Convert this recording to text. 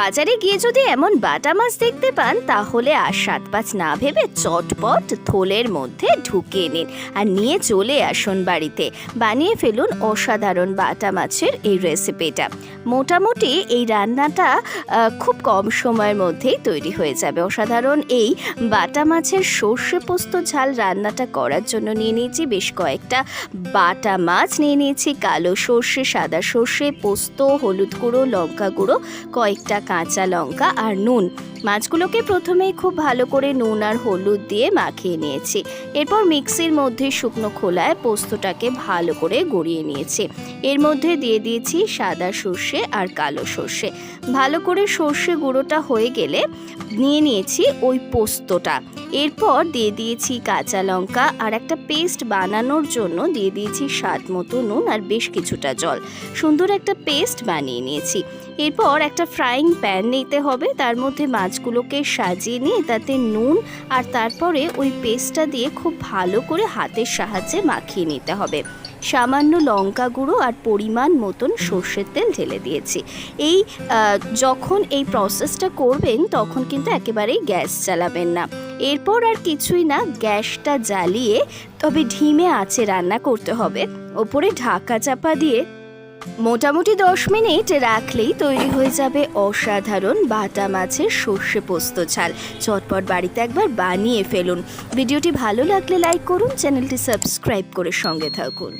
বাজারে গিয়ে যদি এমন বাটা মাছ দেখতে পান, তাহলে আর সাত পাঁচ না ভেবে চটপট থলের মধ্যে ঢুকিয়ে নিন আর নিয়ে চলে আসুন বাড়িতে। বানিয়ে ফেলুন অসাধারণ বাটা মাছের এই রেসিপিটা। মোটামুটি এই রান্নাটা খুব কম সময়ের মধ্যেই তৈরি হয়ে যাবে। অসাধারণ এই বাটা মাছের সর্ষে পোস্ত ঝাল রান্নাটা করার জন্য নিয়ে নিয়েছি বেশ কয়েকটা বাটা মাছ। নিয়ে নিয়েছি কালো সর্ষে, সাদা সর্ষে, পোস্ত, হলুদ গুঁড়ো, লঙ্কা গুঁড়ো, কয়েকটা কাঁচা লঙ্কা আর নুন। মাছগুলোকে প্রথমেই খুব ভালো করে নুন আর হলুদ দিয়ে মাখিয়ে নিয়েছি। এরপর মিক্সির মধ্যে শুকনো খোলায় পোস্তটাকে ভালো করে গড়িয়ে নিয়েছি। এর মধ্যে দিয়ে দিয়েছি সাদা সর্ষে আর কালো সর্ষে। ভালো করে সর্ষে গুঁড়োটা হয়ে গেলে নিয়ে নিয়েছি ওই পোস্তটা। এরপর দিয়ে দিয়েছি কাঁচা লঙ্কা আর একটা পেস্ট বানানোর জন্য দিয়ে দিয়েছি স্বাদ মতো নুন আর বেশ কিছুটা জল। সুন্দর একটা পেস্ট বানিয়ে নিয়েছি। এরপর একটা ফ্রাইং প্যান নিতে হবে। তার মধ্যে মাছগুলোকে সাজিয়ে নিয়ে তাতে নুন আর তারপরে ওই পেস্টটা দিয়ে খুব ভালো করে হাতের সাহায্যে মাখিয়ে নিতে হবে। সামান্য লঙ্কা গুঁড়ো আর পরিমাণ মতন সর্ষের তেল ঢেলে দিয়েছি। এই যখন এই প্রসেসটা করবেন তখন কিন্তু একেবারেই গ্যাস চালাবেন না। এরপর আর কিছুই না, গ্যাসটা জ্বালিয়ে তবে ঢিমে আঁচে রান্না করতে হবে। ওপরে ঢাকা চাপা দিয়ে মোটামুটি দশ মিনিট রাখলেই তৈরি হয়ে যাবে অসাধারণ বাটা মাছের সর্ষে পোস্ত ঝাল। চটপট বাড়িতে একবার বানিয়ে ফেলুন। ভিডিওটি ভালো লাগলে লাইক করুন, চ্যানেলটি সাবস্ক্রাইব করে সঙ্গে থাকুন।